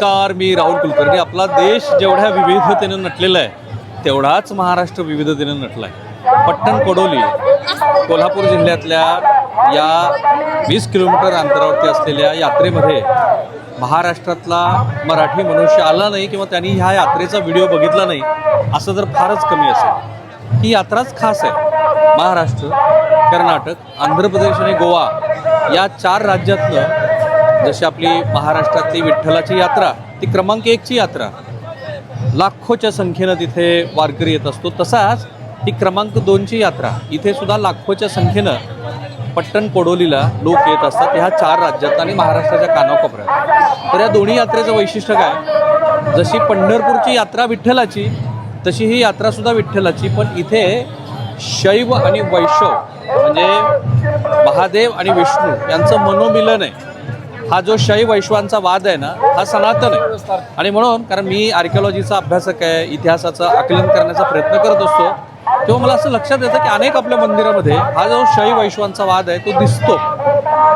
नमस्कार मी राहुल कुलकर्णी. आपला देश जेवढ्या विविधतेनं नटलेला आहे तेवढाच महाराष्ट्र विविधतेनं नटला आहे पट्टण कोडोली कोल्हापूर जिल्ह्यातल्या या वीस किलोमीटर अंतरावरती असलेल्या यात्रेमध्ये महाराष्ट्रातला मराठी मनुष्य आला नाही किंवा त्यांनी ह्या यात्रेचा व्हिडिओ बघितला नाही असं जर फारच कमी असेल. ही यात्राच खास आहे. महाराष्ट्र कर्नाटक आंध्र प्रदेश आणि गोवा या चार राज्यातनं जशी आपली महाराष्ट्रातली विठ्ठलाची यात्रा ती क्रमांक एकची यात्रा. लाखोच्या संख्येनं तिथे वारकरी येत असतो. तसाच ही क्रमांक दोनची यात्रा. इथे सुद्धा लाखोच्या संख्येनं पट्टण कोडोलीला लोक येत असतात. ह्या चार राज्यात आणि महाराष्ट्राच्या कानाकोपऱ्यात. तर या दोन्ही यात्रेचं वैशिष्ट्य काय? जशी पंढरपूरची यात्रा विठ्ठलाची तशी ही यात्रासुद्धा विठ्ठलाची. पण इथे शैव आणि वैशव म्हणजे महादेव आणि विष्णू यांचं मनोमिलन आहे. हा जो शैव वैश्वांचा वाद आहे ना हा सनातन आहे. आणि म्हणून कारण मी आर्किओलॉजीचा अभ्यासक आहे इतिहासाचं आकलन करण्याचा प्रयत्न करत असतो तेव्हा मला असं लक्षात येतं की अनेक आपल्या मंदिरामध्ये हा जो शैव वैश्वांचा वाद आहे तो दिसतो.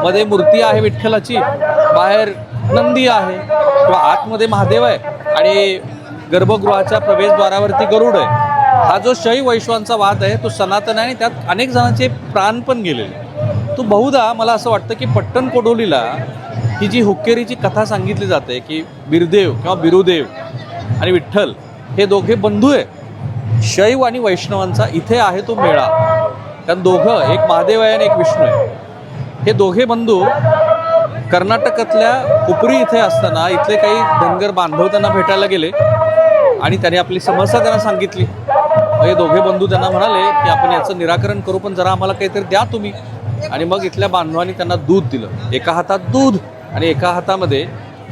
मध्ये मूर्ती आहे विठ्ठलाची बाहेर नंदी आहे किंवा आतमध्ये महादेव आहे आणि गर्भगृहाच्या प्रवेशद्वारावरती गरुड आहे. हा जो शैव वैश्वांचा वाद आहे तो सनातन आहे आणि त्यात अनेक जणांचे प्राण पण गेलेले. तो बहुधा मला असं वाटतं की पट्टण कोडोलीला ही जी हुक्केरीची कथा सांगितली जाते की बिरदेव किंवा बिरुदेव आणि विठ्ठल हे दोघे बंधू आहे शैव आणि वैष्णवांचा इथे आहे तो मेळा. कारण दोघं एक महादेव आहे आणि एक विष्णू आहे. हे दोघे बंधू कर्नाटकातल्या उपरी इथे असताना इथले काही धनगर बांधव त्यांना भेटायला गेले आणि त्याने आपली समस्या त्यांना सांगितली. हे दोघे बंधू त्यांना म्हणाले की आपण याचं निराकरण करू पण जरा आम्हाला काहीतरी द्या तुम्ही. आणि मग इथल्या बांधवांनी त्यांना दूध दिलं. एका हातात दूध. आणि एका हातामध्ये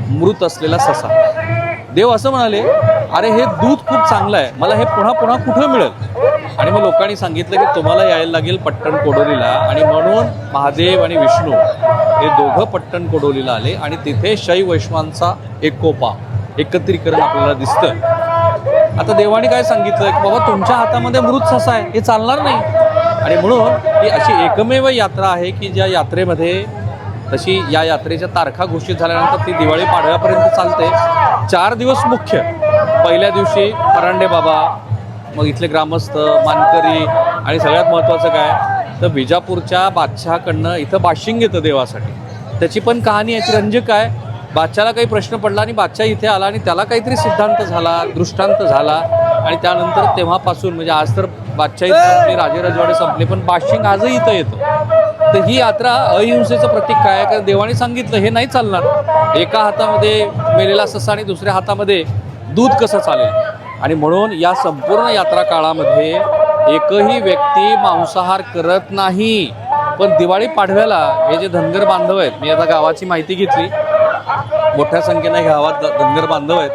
मृत असलेला ससा. देव असं म्हणाले अरे हे दूध खूप चांगलं आहे. मला हे पुन्हा पुन्हा कुठं मिळेल? आणि मग लोकांनी सांगितलं की तुम्हाला यायला लागेल पट्टण कोडोलीला. आणि म्हणून महादेव आणि विष्णू हे दोघं पट्टण कोडोलीला आले. आणि तिथे शैव वैष्णवांचा एकोपा एकत्रीकरण आपल्याला दिसतं आता देवाने काय सांगितलं? की बाबा तुमच्या हातामध्ये मृत ससा आहे. हे चालणार नाही. आणि म्हणून ही अशी एकमेव यात्रा आहे की ज्या यात्रेमध्ये तशी या यात्रेच्या तारखा घोषित झाल्यानंतर ती दिवाळी पाडव्यापर्यंत चालते. चार दिवस मुख्य. पहिल्या दिवशी परांडे बाबा मग इथले ग्रामस्थ मानकरी आणि सगळ्यात महत्त्वाचं काय? तर विजापूरच्या बादशहाकडनं इथं बाशिंग येतं देवासाठी. त्याची पण कहाणी याची रंजक काय बादशाला काही प्रश्न पडला आणि बादशाह इथे आला आणि त्याला काहीतरी सिद्धांत झाला दृष्टांत झाला. आणि त्यानंतर तेव्हापासून म्हणजे आज तर बादशाही संपली राजे रजवाडे संपले पण बाशिंग आजही इथं येतं. तर ही यात्रा अहिंसेचं प्रतीक काय आहे? कारण देवाने सांगितलं हे नाही चालणार. एका हातामध्ये मेलेला ससा आणि दुसऱ्या हातामध्ये दूध कसं चालेल? आणि म्हणून या संपूर्ण यात्रा काळामध्ये एकही व्यक्ती मांसाहार करत नाही. पण दिवाळी पाडव्याला हे जे धनगर बांधव आहेत मी आता गावाची माहिती घेतली. मोठ्या संख्येने गावात धनगर बांधव आहेत.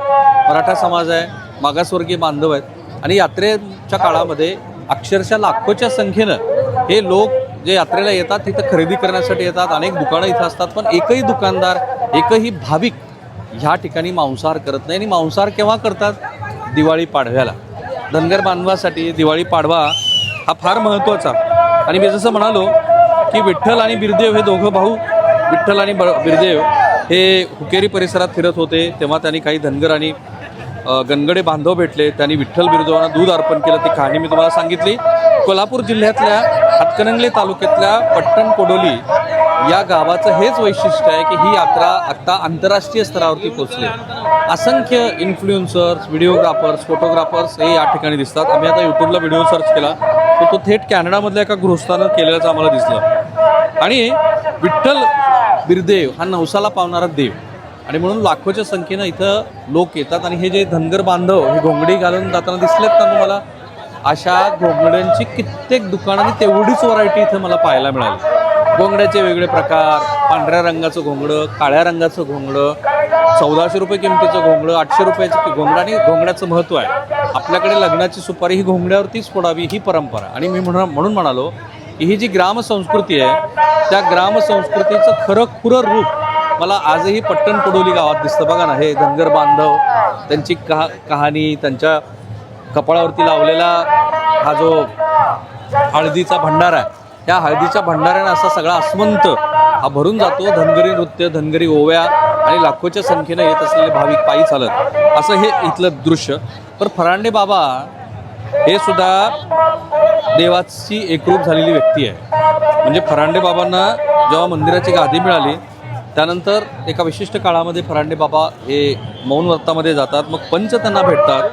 मराठा समाज आहे मागासवर्गीय बांधव आहेत. आणि यात्रेच्या काळामध्ये अक्षरशः लाखोच्या संख्येनं हे लोक जे यात्रेला येतात तिथं खरेदी करण्यासाठी येतात अनेक दुकानं इथं असतात पण एकही दुकानदार एकही भाविक ह्या ठिकाणी मांसाहार करत नाही आणि मांसाहार केव्हा करतात? दिवाळी पाडव्याला. धनगर बांधवासाठी दिवाळी पाडवा हा फार महत्त्वाचा. आणि मी जसं म्हणालो की विठ्ठल आणि बिरदेव हे दोघं भाऊ विठ्ठल आणि ब- बिरदेव हे हुकेरी परिसरात फिरत होते. तेव्हा त्यांनी काही धनगर आणि गणगडे बांधव भेटले. त्यांनी विठ्ठल बिरदेवांना दूध अर्पण केलं. ती कहाणी मी तुम्हाला सांगितली. कोल्हापूर जिल्ह्यातल्या हातकणंगले तालुक्यातल्या पट्टण कोडोली या गावाचं हेच वैशिष्ट्य आहे की ही यात्रा आत्ता आंतरराष्ट्रीय स्तरावरती पोहोचली असंख्य इन्फ्लुएन्सर्स व्हिडिओग्राफर्स फोटोग्राफर्स हे या ठिकाणी दिसतात. आम्ही आता यूट्यूबला व्हिडिओ सर्च केला. तर तो थेट कॅनडामधल्या एका गृहस्थानं केलेल्याचं आम्हाला दिसलं. आणि विठ्ठल बिरदेव हा नवसाला पावणारा देव. आणि म्हणून लाखोच्या संख्येनं इथं लोक येतात. आणि हे जे धनगर बांधव हे घोंगडी घालून जाताना दिसलेत ना तुम्हाला? अशा घोंगड्यांची कित्येक दुकानांनी तेवढीच व्हरायटी इथं मला पाहायला मिळाली. घोंगड्याचे वेगळे प्रकार पांढऱ्या रंगाचं घोंगडं काळ्या रंगाचं घोंगडं चौदाशे रुपये किमतीचं घोंगडं आठशे रुपयाचं घोंगडं आणि घोंगड्याचं महत्त्व आहे. आपल्याकडे लग्नाची सुपारी ही घोंगड्यावरतीच फोडावी ही परंपरा. आणि मी म्हणून म्हणून म्हणालो की ही जी ग्रामसंस्कृती आहे त्या ग्रामसंस्कृतीचं खरं खुरं रूप मला आजही पट्टण पडोली गावात दिसतं. बघा ना हे धनगर बांधव त्यांची कहा कहाणी त्यांच्या कपाळावरती लावलेला हा जो हळदीचा भंडारा आहे त्या हळदीच्या भंडाऱ्यानं असा सगळा अस्मंत हा भरून जातो. धनगरी नृत्य धनगरी ओव्या आणि लाखोच्या संख्येनं येत असलेले भाविक पायी चालत. असं हे इथलं दृश्य. तर फरांडे बाबा हे सुद्धा देवाची एकरूप झालेली व्यक्ती आहे. म्हणजे फरांडे बाबांना जेव्हा मंदिराची गादी मिळाली त्यानंतर एका विशिष्ट काळामध्ये फरांडे बाबा हे मौन व्रतामध्ये जातात. मग पंच त्यांना भेटतात.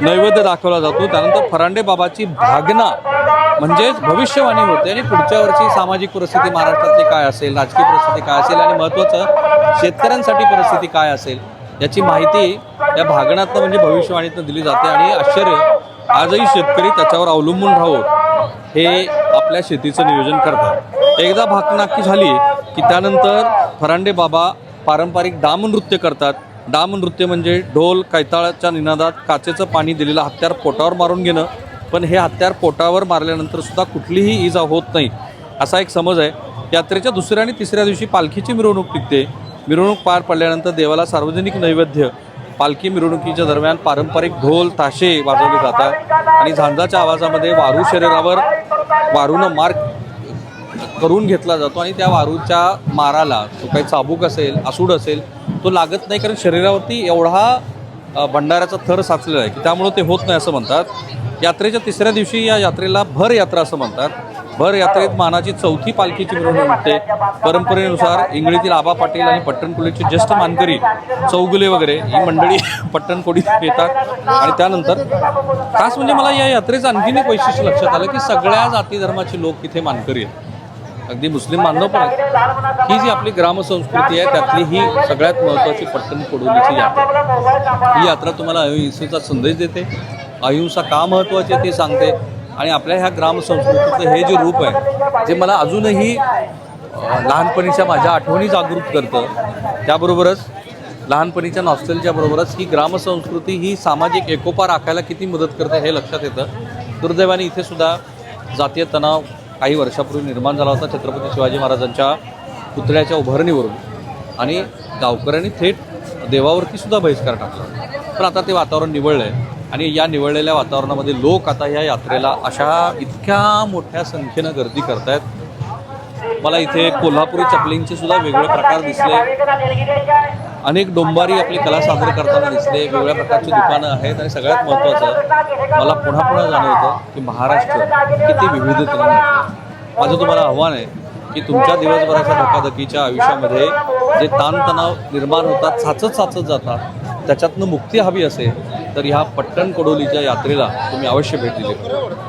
नैवेद्य दाखवला जातो. त्यानंतर फरांडे बाबाची भागना म्हणजेच भविष्यवाणी होते. आणि पुढच्या वर्षी सामाजिक परिस्थिती महाराष्ट्रातली काय असेल राजकीय परिस्थिती काय असेल आणि महत्त्वाचं शेतकऱ्यांसाठी परिस्थिती काय असेल याची माहिती या भागणातनं म्हणजे भविष्यवाणीतनं दिली जाते. आणि आश्चर्य आजही शेतकरी त्याच्यावर अवलंबून राहो हे आपल्या शेतीचं नियोजन करतात. एकदा भाकनाकी झाली की त्यानंतर फरांडे बाबा पारंपरिक दामनृत्य करतात. डामनृत्य म्हणजे ढोल कैताळाच्या निनादात काचेचं पाणी दिलेलं हत्यार पोटावर मारून घेणं. पण हे हत्यार पोटावर मारल्यानंतर सुद्धा कुठलीही इजा होत नाही असा एक समज आहे. यात्रेच्या दुसऱ्या आणि तिसऱ्या दिवशी पालखीची मिरवणूक निघते. मिरवणूक पार पडल्यानंतर देवाला सार्वजनिक नैवेद्य. पालखी मिरवणुकीच्या दरम्यान पारंपरिक ढोल ताशे वाजवले जातात आणि झांजाच्या आवाजामध्ये वारू शरीरावर वारूनं मार करून घेतला जातो आणि त्या वारूच्या माराला तो काही चाबूक असेल आसूड असेल तो लागत नाही कारण शरीरावरती एवढा भंडाऱ्याचा थर साचलेला आहे की त्यामुळं ते होत नाही असं म्हणतात. यात्रेच्या तिसऱ्या दिवशी या यात्रेला भर यात्रा असं म्हणतात. भर यात्रेत मानाची चौथी पालखीची मिरवणूक निघते. परंपरेनुसार इंगळीतील आबा पाटील आणि पट्टणकोळीचे ज्येष्ठ मानकरी चौगुले वगैरे ही मंडळी पट्टणकोडीत येतात. आणि त्यानंतर खास म्हणजे मला या यात्रेचं आणखीन एक वैशिष्ट्य लक्षात आलं की सगळ्या जाती धर्माचे लोक तिथे मानकरी आहेत. अगदी मुस्लिम बांधव पण आहेत. ही जी आपली ग्रामसंस्कृती आहे त्यातली ही सगळ्यात महत्त्वाची पट्टण कोडोलीची यात्रा. ही यात्रा तुम्हाला अहिंसेचा संदेश देते अहिंसा का महत्त्वाची आहे ते सांगते. आणि आपल्या ह्या ग्रामसंस्कृतीचं हे जे रूप आहे जे मला अजूनही लहानपणीच्या माझ्या आठवणी जागृत करतं त्याबरोबरच लहानपणीच्या नॉस्टेलच्या बरोबरच ही ग्रामसंस्कृती ही सामाजिक एकोपा राखायला किती मदत करते हे लक्षात येतं. दुर्दैवाने इथे सुद्धा जातीय तणाव काही वर्षापूर्वी निर्माण झाला होता छत्रपती शिवाजी महाराजांच्या पुतळ्याच्या उभारणीवरून. आणि गावकऱ्यांनी थेट देवावरती सुद्धा बहिष्कार टाकला. पण आता ते वातावरण निवळलं आहे आणि या निवळलेल्या वातावरणामध्ये लोक आता या यात्रेला अशा इतक्या मोठ्या संख्येनं गर्दी करतायत. मला इथे कोल्हापुरी चपलींचे सुद्धा वेगवेगळे प्रकार दिसले. अनेक डोंबारी आपली कला सादर करताना दिसले वेगवेगळ्या प्रकारची दुकानं आहेत आणि सगळ्यात महत्त्वाचं मला पुन्हा पुन्हा जाणवतं की महाराष्ट्र किती विविधतेने माझं तुम्हाला आव्हान आहे की तुमच्या दिवसभराच्या धकाधकीच्या आयुष्यामध्ये जे ताणतणाव निर्माण होतात साचत साचत जातात त्याच्यातनं मुक्ती हवी असेल तर ह्या पट्टण कडोलीच्या यात्रेला तुम्ही अवश्य भेट दिली.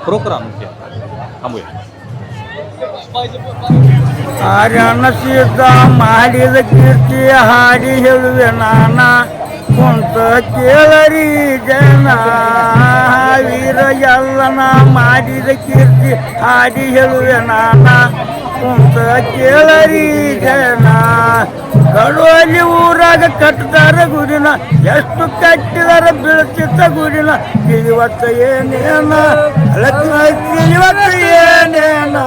खरोखर आमच्या थांबूया. ಆರ್ಯನಸಿದ್ದ ಮಾಡಿದ ಕೀರ್ತಿ ಹಾಡಿ ಹೇಳುವೆ ನಾನ. ಕುಂತ ಕೇಳರಿ ಜನ, ವೀರ ಎಲ್ಲನ ಮಾಡಿದ ಕೀರ್ತಿ ಹಾಡಿ ಹೇಳುವೆ ನಾನ. ಕುಂತ ಕೇಳರಿ ಜನ ಕಡುವಲ್ಲಿ ಊರಾಗ ಕಟ್ಟದಾರ ಗುಡಿನ, ಎಷ್ಟು ಕಟ್ಟಿದಾರ ಬೀಳ್ತಿದ್ದ ಗುಡಿನ, ತಿಳಿವತ್ತ ಏನೇನ ತಿಳಿವತ್ತ ಏನೇನ.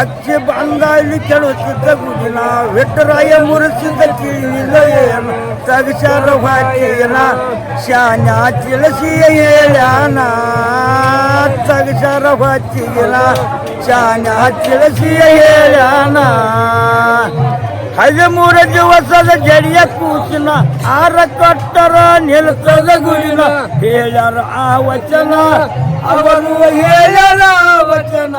ಅಚ್ಚಿ ಬಂಗಾಳಿ ಕೆಳುತ್ತಿದ್ದ ಗುಡಿನ ವಿಠರಾಯ ಮುರಿಸಿದ್ದ ತಿಳಿಲಿಲ್ಲ ಏನು ತಗಸಾರ ಹಾಕಿನ ಶಾನ ತಿಳಿಸಿ ಹೇಳ್ಯಾನ ತಗಸಾರ ಹೊತ್ತಿಗಿನ ಶಾನ ತಿಳಿಸಿ ಹೇಳ್ಯಾನ ಹದಿಮೂರು ದಿವಸದ ಜಡಿಯ ಕೂಸಿನ ಆರ ಕಟ್ಟರ ನಿಲ್ತದ ಗುಡಿನ ಹೇಳ್ಯಾರ ಆ ವಚನ ಅವನು ಹೇಳ್ಯಾರ ಆ ವಚನ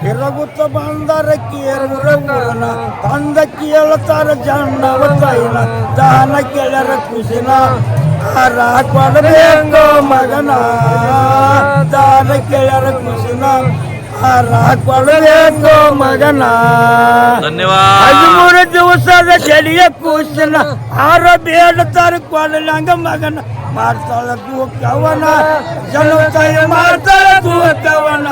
ತಿರುಗುತ್ತ ಬಂದರಕ್ಕಿಯರನ ತಂದ ಕೇಳುತ್ತಾರ ಜಂಡವ ತೈಲ ದಾನ ಕೇಳರ ಕುಶಿನ ಆರ ಕೊಡಬೇಕೋ ಮಗನ ದಾನ ಕೇಳರ ಕುಶಿನ ಆರ ಕೊಡಬೇಕೋ ಮಗನ ಹದಿಮೂರು ದಿವಸದ ಜಡಿಯ ಕೂಸಿನ ಆರ ಬೇಡತಾರ ಕೊಡಲಂಗ ಮಗನ. ಮಾಡ್ತಾಳ ತೂಕವನ ಜನ ಮಾಡ್ತಾಳ ತೂಕವನ